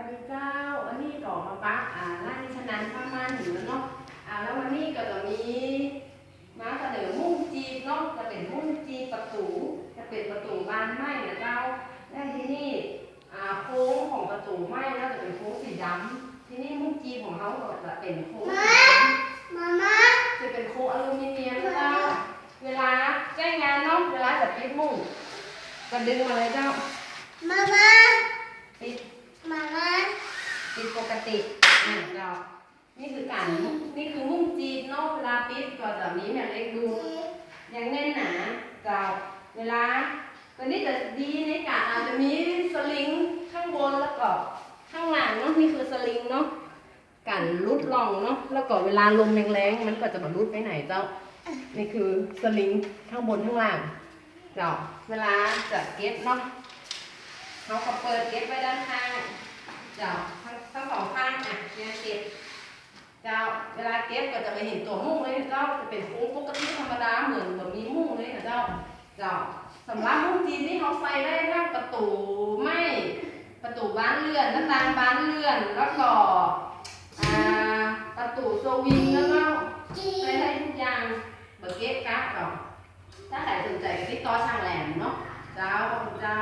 วัสดีเจ้า วันนี้ก็มาปักอ่าร้านชนันผ้าม่านอยู่แล้วเนาะอ่าแล้ววันนี้ก็จะมีมาเสนอมุ้งจีบเนาะจะเป็นมุ้งจีบประตูจะเป็นประตูบานไม้นะเจ้าและที่นี่อ่าโค้งของประตูไม้น่าจะเป็นโค้งสีดำที่นี่มุ้งจีบของเขาก็จะเป็นโค้งสีดำมาม่าจะเป็นโค้งอลูมิเนียมเจ้าเวลาใช้งานเนาะเวลาจะปิดมุ้งก็ดึงมาเลยเจ้ามาม่าปิดมาม่า ปิดปกติอะเจ้านี่คือการนี่คือมุ้งจีบเนาะเวลาปิดก็แบบนี้แม่เล็กดูยังแน่นหนาเจ้าเวลาตัวนี้จะดีในการอาจจะมีสลิงข้างบนแล้วก็ข้างหลังเนาะนี่คือสลิงเนาะกันรุดลองเนาะแล้วก็เวลาลมแรงๆมันก็จะมารุดไปไหนเจ้านี่คือสลิงข้างบนข้างล่างเจ้าเวลาจะเก็บเนาะเราก็เปิดเก็บไว้ด้านข้างเจ้า เนี่ยเก็บเจ้าเวลาเก็บก็จะไม่เห็นตัวมุ้งเลยเจ้าจะเป็นโค้งปกติธรรมดาเหมือนแบบมีมุ้งเลยนะเจ้าเจ้าสำหรับมุ้งจีนนี่เขาใส่ได้ทั้งประตูไม่ประตูบ้านเลื่อนหน้าต่างบ้านเลื่อนแล้วก็อ่าประตูสวิงแล้วก็จีใช้ได้ทุกอย่างเบอร์เก็ตกราฟก่อนถ้าใครสนใจก็ติดต่อช่างแหลมเนาะเจ้าขอบคุณเจ้า